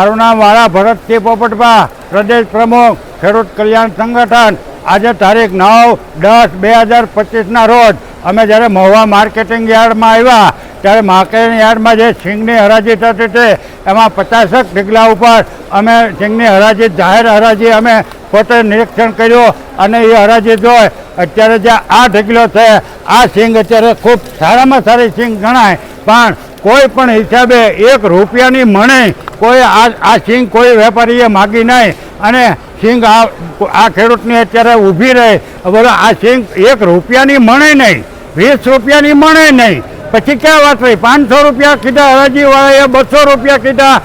મારું નામ વાળા ભરતસિંહ પોપટભા, પ્રદેશ પ્રમુખ, ખેડૂત કલ્યાણ સંગઠન. આજે તારીખ નવ દસ બે હજાર પચીસના રોજ અમે જ્યારે મહુવા માર્કેટિંગ યાર્ડમાં આવ્યા, ત્યારે માર્કેટિંગ યાર્ડમાં જે સિંગની હરાજી થતી હતી, એમાં પચાસક ઢીગલા ઉપર અમે સિંગની હરાજી, જાહેર હરાજી અમે પોતે નિરીક્ષણ કર્યું અને એ હરાજી જોઈ અત્યારે જે આ ઢગલો છે, આ સિંગ અત્યારે ખૂબ સારામાં સારી સિંગ ગણાય, પણ કોઈ પણ હિસાબે એક રૂપિયાની મણે કોઈ આ આ સિંગ કોઈ વેપારીએ માગી નહીં. અને સિંગ આ આ ખેડૂતની અત્યારે ઊભી રહે. બોલો, આ સિંગ એક રૂપિયાની મણે નહીં. વીસ રૂપિયાની મણે નહીં. પછી ક્યાં વાત થઈ પાંચસો રૂપિયા કીધા, હરાજીવાળાએ બસો રૂપિયા કીધા.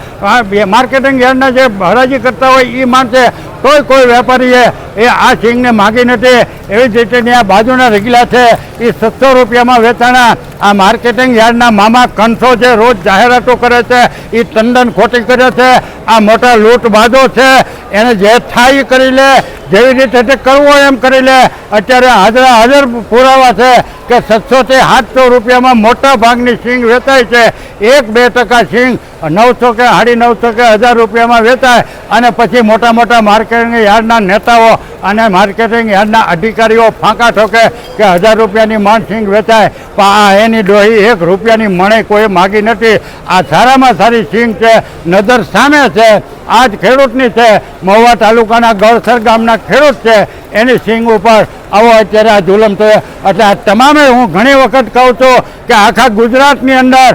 માર્કેટિંગ યાર્ડના જે હરાજી કરતા હોય એ માનશે તોય કોઈ વેપારીએ એ આ સિંગને માગી નથી. એવી જ રીતે આ બાજુના રગીલા છે. એ સત્સો રૂપિયામાં વેચાણા. આ માર્કેટિંગ યાર્ડના મામા કંઠો જે રોજ જાહેરાતો કરે છે, એ તંદન ખોટી કરે છે. આ મોટા લૂંટબાજો છે. એને જે થાય કરી લે. જેવી રીતે તે કરવો એમ કરી લે. અત્યારે હાજરા હાજર પુરાવા છે કે સત્સોથી આઠસો રૂપિયામાં મોટા ભાગની સિંગ વેચાય છે. એક બે ટકા સિંગ નવસો કે સાડી નવસો કે હજાર રૂપિયામાં વેચાય અને પછી મોટા મોટા માર્કેટિંગ યાર્ડના નેતાઓ અને માર્કેટિંગ યાર્ડના અધિકારીઓ ફાંકા ઠોકે કે હજાર રૂપિયાની મણ વેચાય. પણ આ એની ડોહી એક રૂપિયાની મણે કોઈ માગી નથી. આ સારામાં સારી સિંગ છે, નજર સામે છે. આ જ ખેડૂતની છે. મહુવા તાલુકાના ગળસર ગામના ખેડૂત છે. એની સિંગ ઉપર આવો અત્યારે આ જુલમ થયો. એટલે આ તમામે હું ઘણી વખત કહું છું કે આખા ગુજરાતની અંદર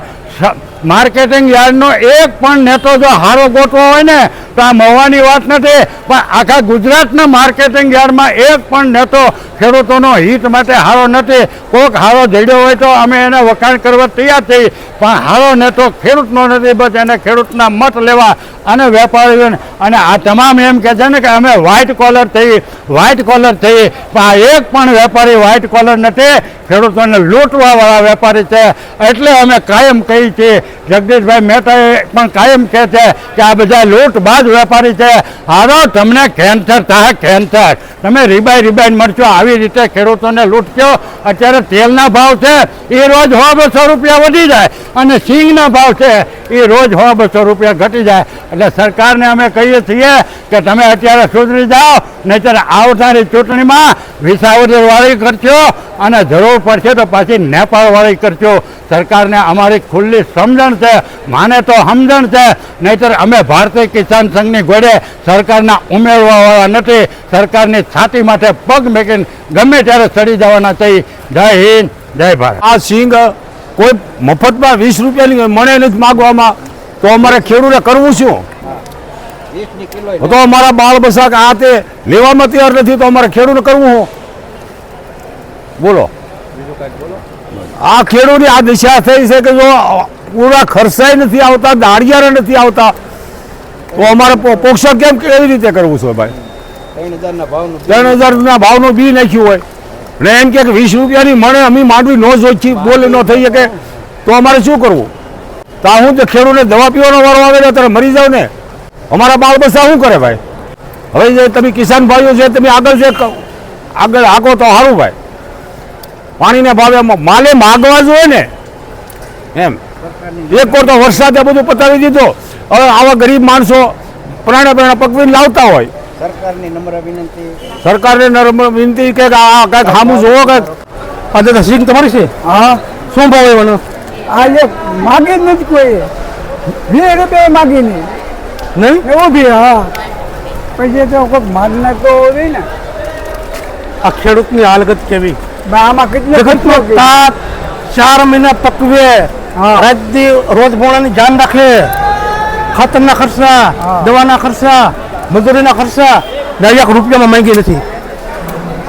માર્કેટિંગ યાર્ડનો એક પણ નેતો જો હારો ગોઠવો હોય ને, તો આ મવાની વાત નથી. પણ આખા ગુજરાતના માર્કેટિંગ યાર્ડમાં એક પણ નેતો ખેડૂતોનો હિત માટે હારો નથી. કોઈક હારો જડ્યો હોય તો અમે એને વખાણ કરવા તૈયાર થઈ પણ હારો નેતો ખેડૂતનો નથી, બસ એને ખેડૂતના મત લેવા અને વેપારીઓને અને આ તમામ એમ કહે છે ને કે અમે વ્હાઇટ કોલર થઈ વ્હાઇટ કોલર થઈ. પણ આ એક પણ વેપારી વ્હાઇટ કોલર નથી. ખેડૂતોને લૂંટવાવાળા વેપારી છે. એટલે અમે કાયમ કહીએ છીએ જગદીશભાઈ મહેતા પણ કાયમ કહે છે કે આ બધા લૂંટબાજ વેપારી છે. હારો, તમને કેન્સર થાય કેન્સર તમે રીબાઈ રીબાઈ મળશો આવી રીતે ખેડૂતોને લૂંટશો. અત્યારે તેલના ભાવ છે. એ રોજ સો બસો રૂપિયા વધી જાય. અને સિંગના ભાવ છે. એ રોજ સો બસો રૂપિયા ઘટી જાય. એટલે સરકારને અમે કહીએ છીએ કે તમે અત્યારે સુધરી જાઓ, નહીંતર આવનારી ચૂંટણીમાં વિસાવદર વાળી કરશો અને જરૂર પડશે તો પાછી નેપાળ વાળી કરશો સરકારને અમારી ખુલ્લી સમજણ છે, માને તો સમજણ છે, નહીંતર અમે ભારતીય કિસાન સંઘની ઘોડે સરકારના ઉમેરવાવાળા નથી. સરકારની છાતી માટે પગ મેકીને ગમે ત્યારે ચડી જવાના થઈ જય હિન્દ, જય ભારત. આ સિંગ કોઈ મફતમાં વીસ રૂપિયાની મને નથી માગવામાં. તો અમારે ખેડૂતે કરવું શું? તો અમારા બાળ બસાક આ તે લેવામાં તૈયાર નથી, તો અમારે ખેડૂતે કરવું હું બોલો. આ ખેડૂતની આ દિશા થઈ છે કે જો પૂરા ખર્ચાય નથી આવતા, દાળિયારા નથી આવતા, તો અમારે પો- પોષક કેમ કેવી રીતે કરવું છે ભાઈ? ત્રણ હજારના ભાવનું બી નાખ્યું હોય. ને એમ કે વીસ રૂપિયાની મને અમે માંડવી ન જોઈ બોલે ન થઈ શકે. તો અમારે શું કરવું? તો આ હું તો ખેડૂતને દવા પીવાનો વારો આવે ને ત્યારે મરી જાવ ને અમારા બાળ બસ શું કરે ભાઈ? હવે જે તમે કિસાન ભાઈઓ છે તમે આગળ જે આગળ આગો તો સારું ભાઈ. પાણીને ભાવે માલે માગવા જોઈએ ને. એમ. એક વાર તો વરસાદે બધું પતાવી દીધો. હવે આવા ગરીબ માણસો પ્રાણે પ્રાણે પકવીને લાવતા હોય. સરકારની નમ્ર વિનંતી. સરકારને નર્મ વિનંતી કે આ કંઈક સામું જોવો કંઈક. આ તો સિંગ તમારી છે? હા. શું ભાવ એવાનો આજે માગી જ નથી કોઈ વીસ રૂપિયા માગી નહીં નહીં એવું બી હા પછી તો કોઈક માગના તો રહી ને આ ખેડૂતની હાલત કેવી બા આમાં કેટલો ખર્ચો કે? તાપ ચાર મહિના પકવે હા. રાતથી રોજ મોડાની જાન રાખે ખાતરના ખર્ચા હા. દવાના ખર્ચા મજૂરીના ખર્ચા ને એક રૂપિયામાં માંગી નથી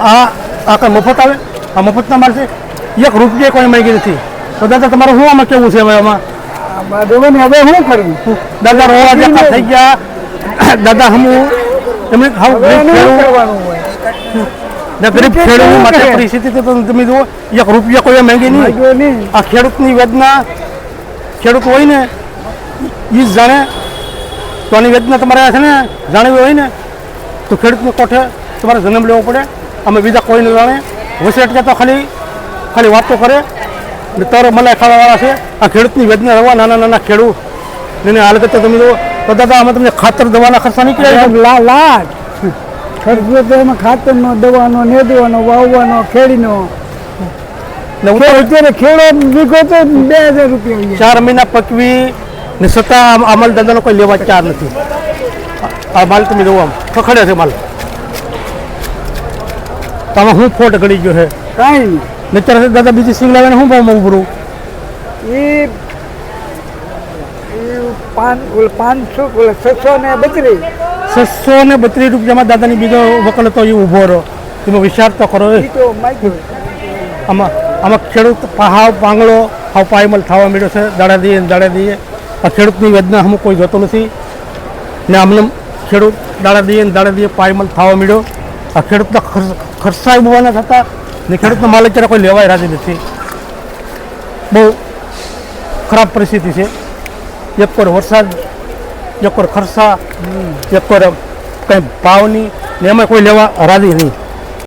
આ આ કઈ મફત આવે આ મફતના માલ છે એક રૂપિયા કોઈ માંગી નથી તો દાદા તમારે શું આમાં કેવું છે હવે આમાં? આ બધું હવે શું કરવું દાદા રોવા જતા થઈ ગયા. દાદા હમું એમને હાવ હવે ગરીબ એનું શું ખેડૂત કરવાનું હોય? ને ગરીબ રૂપિયા ખેડૂત માટે પરિસ્થિતિ તો તમે જુઓ એક રૂપિયા કોઈ માંગી નહીં. આ ખેડૂતની વેદના ખેડૂત હોય ને એ જ જાણે. તો આની વેદના તમારે છે ને જાણવી હોય ને તો ખેડૂતને કોઠે તમારે જન્મ લેવો પડે. અમે બીજા કોઈને જાણે. વસેટ તો ખાલી ખાલી વાતો કરે. ને તર મલાઈ ખાવાવાળા છે. આ ખેડૂતની વેદના રવા નાના નાના ખેડૂત એને હાલ તો તમે તો દાદા આમાં તમને ખાતર દવાના ખર્ચા નીકળ્યા લા લાટ ખર્ચો તો એમાં ખાતરનો દવાનો નેદવાનો વાવવાનો ખેડીનો. અત્યારે ખેડો વીઘો તો બે હજાર રૂપિયા ચાર મહિના પકવી ને છતાં માલ દાદાનો કોઈ લેવા ચાર નથી. આ- માલ તમે જોવો આમ ખખડે છે માલ. તો આમાં હું ફોટ ગળી ગયો છે. કાંઈ નહીં. નચર દાદા બીજી સિંગ લાવીને હું ભાવ ઉભરું એ પાંચસો છસો ને બત્રીસ. છસો ને બત્રીસ રૂપિયામાં દાદાની બીજો વકલ હતો એ ઊભો રહ્યો. તમે વિચાર તો કરો આમાં આમાં ખેડૂત હાવ પાંગળો હાવ પાયમલ થવા મળ્યો છે. દાડા દઈએ ને દાડા દઈએ. આ ખેડૂતની વેદના અમુક કોઈ જોતો નથી. ને આમને ખેડૂત દાડા દઈએ દાડા દઈએ પાયમલ થવા મળ્યો આ ખેડૂતના ખર્ચ- ખર્ચા ઉભવાના થતા. ને ખેડૂતના માલ અત્યારે કોઈ લેવાય રાજી નથી. બહુ ખરાબ પરિસ્થિતિ છે. એક પર વરસાદ એક પર ખર્ચા એક પર કંઈ ભાવની ને એમાં કોઈ લેવા રાજી નહીં.